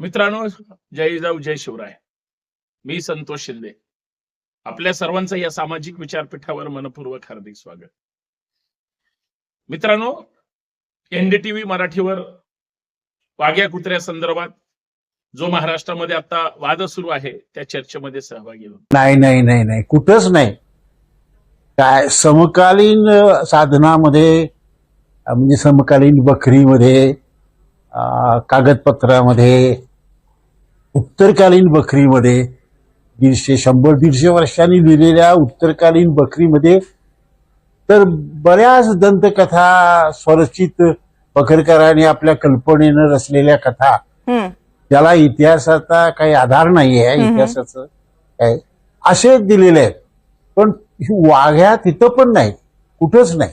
मित्रांनो जय जाऊ जय शिवराय. मी संतोष शिंदे. आपल्या सर्वांचं या सामाजिक विचारपीठावर मनपूर्वक हार्दिक स्वागत. मित्रांनो एनडीटीव्ही मराठीवर वाघ्या कुत्र्या संदर्भात जो महाराष्ट्रामध्ये आता वाद सुरू आहे त्या चर्चेमध्ये सहभागी होतो. नाही नाही नाही नाही कुठंच नाही. काय समकालीन साधनामध्ये म्हणजे समकालीन बकरीमध्ये कागदपत्रामध्ये उत्तरकालीन बकरीमध्ये दीडशे शंभर दीडशे वर्षांनी लिहिलेल्या उत्तरकालीन बकरीमध्ये तर बऱ्याच दंतकथा स्वरचित बकरकरांनी आपल्या कल्पनेनं रचलेल्या कथा. त्याला इतिहासाचा काही आधार नाही आहे. इतिहासाचं काय असे दिलेले आहेत पण ही वाघ्या तिथं पण नाही कुठंच नाही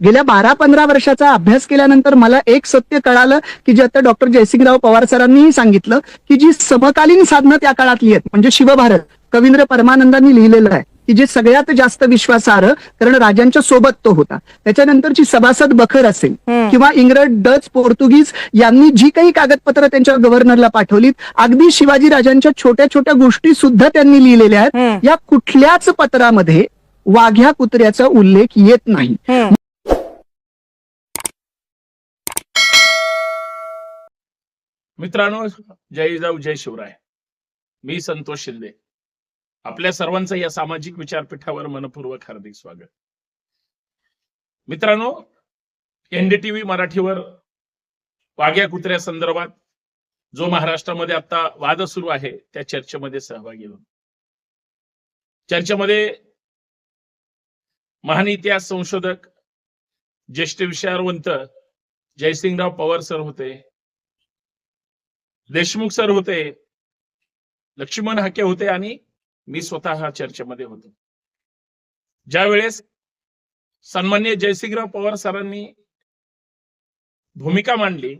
गेल्या बारा पंधरा वर्षाचा अभ्यास केल्यानंतर मला एक सत्य कळालं की जे आता डॉक्टर जयसिंगराव पवार सरांनीही सांगितलं की जी समकालीन साधनं त्या काळातली आहेत म्हणजे शिवभारत कवींद्र परमानंदांनी लिहिलेलं आहे की जे सगळ्यात जास्त विश्वासार्ह कारण राजांच्या सोबत तो होता त्याच्यानंतरची सभासद बखर असेल. किंवा इंग्रज डच पोर्तुगीज यांनी जी काही कागदपत्र त्यांच्या गव्हर्नरला पाठवलीत अगदी शिवाजी राजांच्या छोट्या छोट्या गोष्टी सुद्धा त्यांनी लिहिलेल्या आहेत. या कुठल्याच पत्रामध्ये वाघ्या कुत्र्याचा उल्लेख येत नाही मित्रांनो जय जाऊ जय शिवराय. मी संतोष शिंदे. आपल्या सर्वांचं या सामाजिक विचारपीठावर मनपूर्वक हार्दिक स्वागत. मित्रांनो एनडीटीव्ही मराठीवर वाघ्या कुत्र्या संदर्भात जो महाराष्ट्रामध्ये आता वाद सुरू आहे त्या चर्चेमध्ये सहभागी होतो चर्चेमध्ये महान इतिहास संशोधक ज्येष्ठ विचारवंत जयसिंगराव पवार सर होते. देशमुख सर होते लक्ष्मण हाके होते आणि मी स्वतः चर्चेमध्ये होतो. ज्या वेळेस सन्मान्य जयसिंगराव पवार सरांनी भूमिका मांडली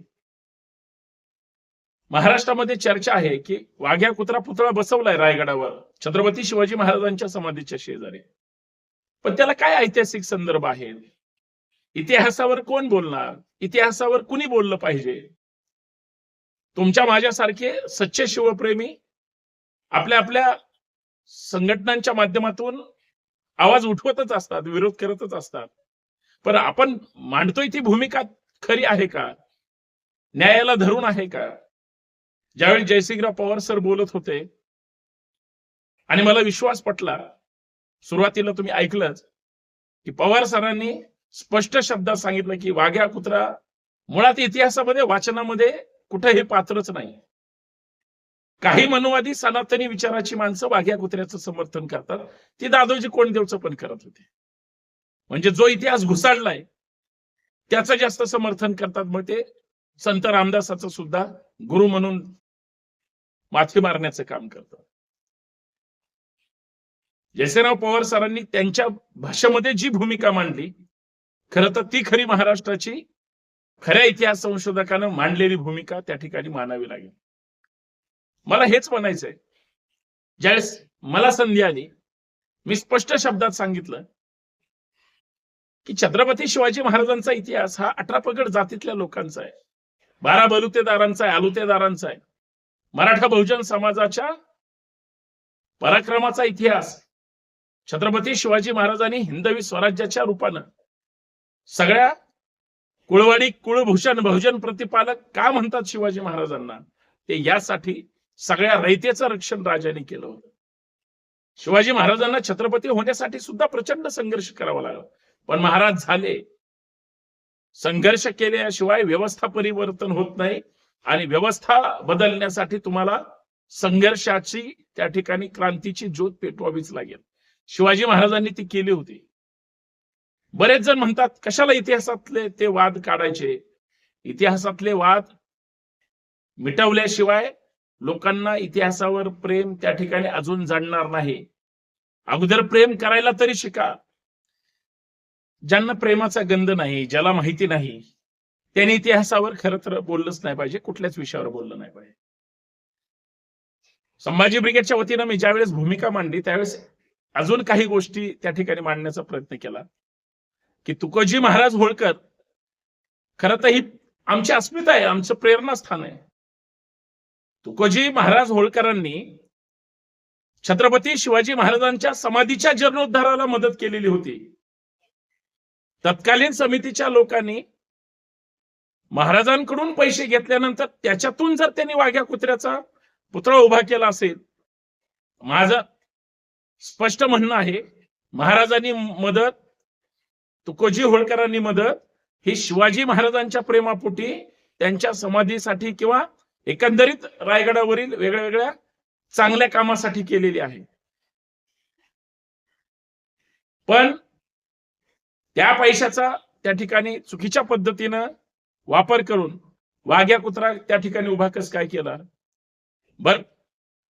महाराष्ट्रामध्ये चर्चा आहे की वाघ्या कुत्रा पुतळा बसवलाय रायगडावर छत्रपती शिवाजी महाराजांच्या समाधीच्या शेजारी. पण त्याला काय ऐतिहासिक संदर्भ आहे इतिहासावर कोण बोलणार? इतिहासावर कुणी बोललं पाहिजे? तुमच्या माझ्यासारखे सच्चे शिवप्रेमी आपल्या आपल्या संघटनांच्या माध्यमातून आवाज उठवतच असतात विरोध करतच असतात. पण आपण मांडतोय ती भूमिका खरी आहे का? न्यायाला धरून आहे का? ज्यावेळी जयसिंगराव पवार सर बोलत होते आणि मला विश्वास पटला सुरुवातीला तुम्ही ऐकलंच की पवार सरांनी स्पष्ट शब्दात सांगितलं की वाघ्या कुत्रा मुळात इतिहासामध्ये वाचनामध्ये कुठं हे पात्रच नाही. काही मनुवादी सनातनी विचाराची माणसं वाघ्या कुत्र्याचं समर्थन करतात. ती दादोजी कोंडदेवचं पण करत होते. म्हणजे जो इतिहास घुसाडलाय त्याचं जास्त समर्थन करतात मग ते संत रामदासाचं सुद्धा गुरु म्हणून माथी मारण्याचं काम करतात. जयसेराव पवार सरांनी त्यांच्या भाषेमध्ये जी भूमिका मांडली खरं तर ती खरी महाराष्ट्राची खऱ्या इतिहास संशोधकानं मांडलेली भूमिका त्या ठिकाणी मानावी लागेल. मला हेच म्हणायचंय. ज्यावेळेस मला संधी आली मी स्पष्ट शब्दात सांगितलं की छत्रपती शिवाजी महाराजांचा इतिहास हा अठरा पगड जातीतल्या लोकांचा आहे. बारा बलुतेदारांचा आहे आलुतेदारांचा आहे. मराठा बहुजन समाजाच्या पराक्रमाचा इतिहास छत्रपती शिवाजी महाराजांनी हिंदवी स्वराज्याच्या रूपानं सगळ्या कुळवाडी कुळभूषण बहुजन प्रतिपालक का म्हणतात शिवाजी महाराजांना? ते यासाठी सगळ्या रयतेचं रक्षण राजाने केलं होतं. शिवाजी महाराजांना छत्रपती होण्यासाठी सुद्धा प्रचंड संघर्ष करावा लागला. पण महाराज झाले. संघर्ष केल्याशिवाय व्यवस्था परिवर्तन होत नाही आणि व्यवस्था बदलण्यासाठी तुम्हाला संघर्षाची त्या ठिकाणी क्रांतीची ज्योत पेटवावीच लागेल. शिवाजी महाराजांनी ती केली होती. बरेच जण म्हणतात कशाला इतिहासातले ते वाद काढायचे? इतिहासातले वाद मिटवल्याशिवाय लोकांना इतिहासावर प्रेम त्या ठिकाणी अजून जाणणार नाही. अगोदर प्रेम करायला तरी शिका. ज्यांना प्रेमाचा गंध नाही ज्याला माहिती नाही त्यांनी इतिहासावर खरं तर बोललंच नाही पाहिजे कुठल्याच विषयावर बोललं नाही पाहिजे. संभाजी ब्रिगेडच्या वतीनं मी ज्यावेळेस भूमिका मांडली त्यावेळेस अजून काही गोष्टी त्या ठिकाणी मांडण्याचा प्रयत्न केला. की तुकोजी महाराज होळकर खरं तर ही आमची अस्मिता आहे आमचं प्रेरणास्थान आहे. तुकोजी महाराज होळकरांनी छत्रपती शिवाजी महाराजांच्या समाधीच्या जीर्णोद्धाराला मदत केलेली होती. तत्कालीन समितीच्या लोकांनी महाराजांकडून पैसे घेतल्यानंतर त्याच्यातून जर त्यांनी वाघ्या कुत्र्याचा पुतळा उभा केला असेल माझं स्पष्ट म्हणणं आहे महाराजांनी मदत तुकोजी होळकरांनी मदत ही शिवाजी महाराजांच्या प्रेमापोटी त्यांच्या समाधीसाठी किंवा एकंदरीत रायगडावरील वेगळ्या वेगळ्या चांगल्या कामासाठी केलेली आहे. पण त्या पैशाचा त्या ठिकाणी चुकीच्या पद्धतीनं वापर करून वाघ्या कुत्रा त्या ठिकाणी उभा कस काय केला? बर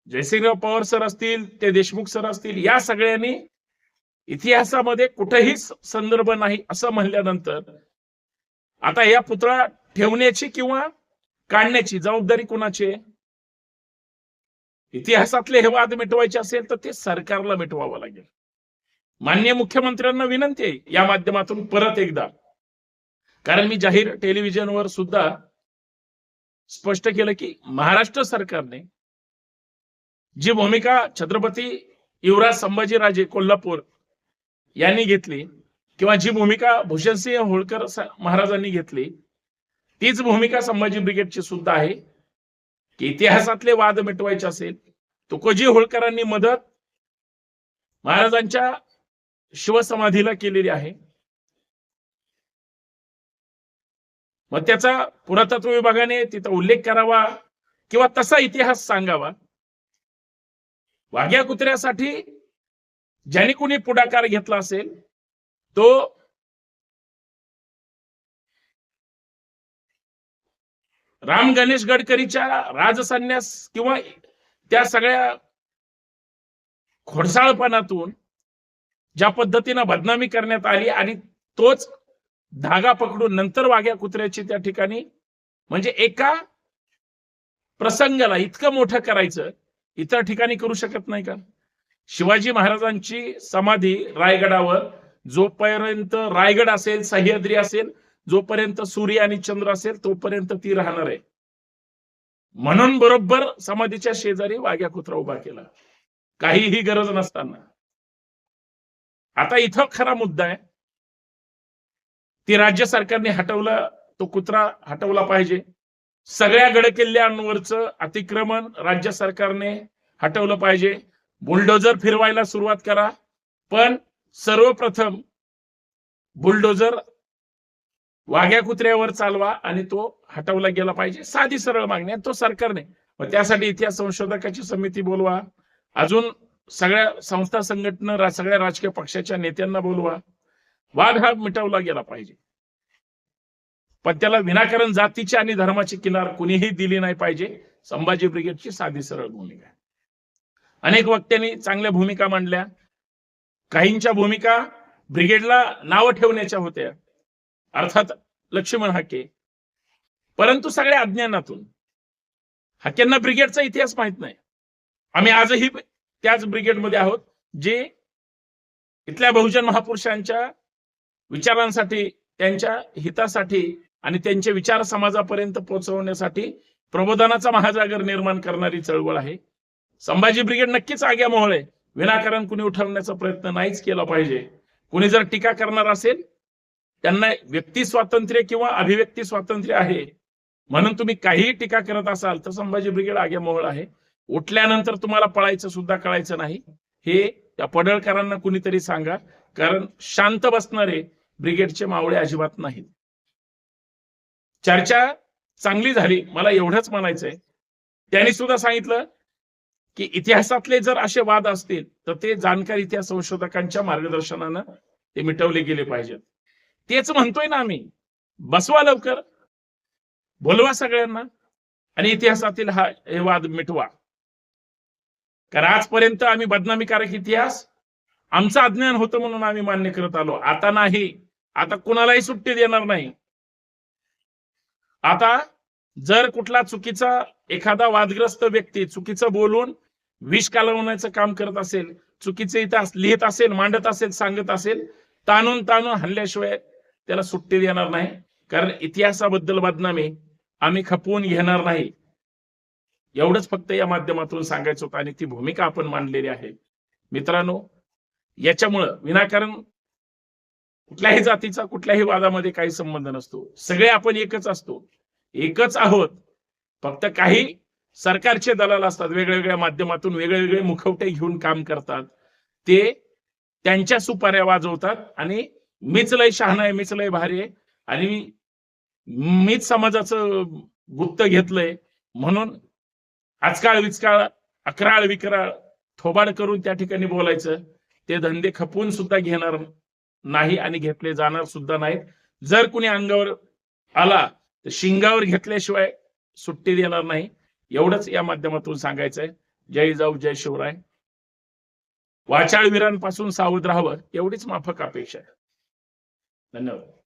जयसिंगराव पवार सर असतील ते देशमुख सर असतील या सगळ्यांनी इतिहासामध्ये कुठेही संदर्भ नाही असं म्हणल्यानंतर आता या पुतळा ठेवण्याची किंवा काढण्याची जबाबदारी कोणाची आहे? इतिहासातले हे वाद मिटवायचे असेल तर ते सरकारला मिटवावं लागेल. मान्य मुख्यमंत्र्यांना विनंती आहे या माध्यमातून परत एकदा. कारण मी जाहीर टेलिव्हिजनवर सुद्धा स्पष्ट केलं की महाराष्ट्र सरकारने जी भूमिका छत्रपती युवराज संभाजीराजे कोल्हापूर यांनी घेतली किंवा जी भूमिका भूषणसिंह होळकर महाराजांनी घेतली तीच भूमिका संभाजी ब्रिगेडची सुद्धा आहे. की इतिहासातले वाद मिटवायचे असेल तुकोजी होळकरांनी मदत महाराजांच्या शिवसमाधीला केलेली आहे. मग त्याचा पुरातत्व विभागाने तिथं उल्लेख करावा किंवा तसा इतिहास सांगावा. वाघ्या कुत्र्यासाठी ज्याने कुणी पुढाकार घेतला असेल तो राम गणेश गडकरीच्या राजसन्यास किंवा त्या सगळ्या खोडसाळपणातून ज्या पद्धतीनं बदनामी करण्यात आली आणि तोच धागा पकडून नंतर वाघ्या कुत्र्याची त्या ठिकाणी म्हणजे एका प्रसंगाला इतकं मोठं करायचं इतर ठिकाणी करू शकत नाही का? शिवाजी महाराजांची समाधी रायगडावर. जोपर्यंत रायगड असेल सह्याद्री असेल जोपर्यंत सूर्य आणि चंद्र असेल तोपर्यंत ती राहणार आहे. म्हणून बरोबर समाधीच्या शेजारी वाघ्या कुत्रा उभा केला. काहीही गरज नसताना. आता इथं खरा मुद्दा आहे. ती राज्य सरकारने हटवलं तो कुत्रा हटवला पाहिजे. सगळ्या गडकिल्ल्यांवरचं अतिक्रमण राज्य सरकारने हटवलं पाहिजे. बुलडोजर फिरवायला सुरुवात करा. पण सर्वप्रथम बुलडोजर वाघ्या कुत्र्यावर चालवा आणि तो हटवला गेला पाहिजे. साधी सरळ मागणी तो सरकारने. मग त्यासाठी इतिहास संशोधकाची समिती बोलवा. अजून सगळ्या संस्था संघटना सगळ्या राजकीय पक्षाच्या नेत्यांना बोलवा. वाद हा मिटवला गेला पाहिजे. पण त्याला विनाकारण जातीची आणि धर्माची किनार कुणीही दिली नाही पाहिजे. संभाजी ब्रिगेडची साधी सरळ भूमिका आहे. अनेक वक्त्यांनी चांगल्या भूमिका मांडल्या. काहींच्या भूमिका ब्रिगेडला नावं ठेवण्याच्या होत्या. अर्थात लक्ष्मण हाके. परंतु सगळ्या अज्ञानातून. हाकेंना ब्रिगेडचा इतिहास माहीत नाही. आम्ही आजही त्याच ब्रिगेडमध्ये आहोत जे इथल्या बहुजन महापुरुषांच्या विचारांसाठी त्यांच्या हितासाठी आणि त्यांचे विचार समाजापर्यंत पोहोचवण्यासाठी प्रबोधनाचा महाजागर निर्माण करणारी चळवळ आहे. संभाजी ब्रिगेड नक्कीच आग्या मोहळ. आहे विनाकारण कुणी उठवण्याचा प्रयत्न नाहीच केला पाहिजे. कुणी जर टीका करणार असेल त्यांना व्यक्ती स्वातंत्र्य किंवा अभिव्यक्ती स्वातंत्र्य आहे. म्हणून तुम्ही काहीही टीका करत असाल तर संभाजी ब्रिगेड आग्या मोहळ आहे. उठल्यानंतर तुम्हाला पळायचं सुद्धा कळायचं नाही. हे त्या पडळकरांना कुणीतरी सांगा कारण शांत बसणारे ब्रिगेडचे मावळे अजिबात नाहीत. चर्चा चांगली झाली मला एवढंच म्हणायचंय. त्यांनी सुद्धा सांगितलं की इतिहासातले जर असे वाद असतील तर ते जाणकार इतिहास संशोधकांच्या मार्गदर्शनानं ते मिटवले गेले पाहिजेत. तेच म्हणतोय ना आम्ही. बसवा लवकर. बोलवा सगळ्यांना. आणि इतिहासातील हा हे वाद मिटवा. कारण आजपर्यंत आम्ही बदनामीकारक इतिहास आमचं अज्ञान होतं म्हणून आम्ही मान्य करत आलो. आता नाही. आता कुणालाही सुट्टी देणार नाही. आता जर कुठला चुकीचा एखादा वादग्रस्त व्यक्ती चुकीचं बोलून विष कालवण्याचं काम करत असेल चुकीचे इतिहास लिहित असेल मांडत असेल सांगत असेल ताणून ताणून हल्ल्याशिवाय त्याला सुट्टी देणार नाही. कारण इतिहासाबद्दल बदनामी आम्ही खपवून घेणार नाही. एवढंच फक्त या माध्यमातून सांगायचं होतं आणि ती भूमिका आपण मांडलेली आहे. मित्रांनो याच्यामुळं विनाकारण कुठल्याही जातीचा कुठल्याही वादामध्ये काही संबंध नसतो. सगळे आपण एकच असतो. एकच आहोत. फक्त काही सरकारचे दलाल असतात वेगवेगळ्या माध्यमातून वेगवेगळे मुखवटे घेऊन काम करतात. ते त्यांच्या सुपाऱ्या वाजवतात आणि मीच लय शहाणा आहे मीच लय भारी आहे आणि मीच समाजाचं गुप्त घेतलंय म्हणून आजकाळ विचकाळ अकराळ विकराळ थोबाड करून त्या ठिकाणी बोलायचं. ते धंदे खपवून सुद्धा घेणार नाही आणि घेतले जाणार सुद्धा नाहीत. जर कुणी अंगावर आला तर शिंगावर घेतल्याशिवाय सुट्टी देणार नाही. एवढंच या माध्यमातून सांगायचंय. जय जाऊ जय शिवराय. वाचाळवीरांपासून सावध राहावं एवढीच माफक अपेक्षा आहे. धन्यवाद.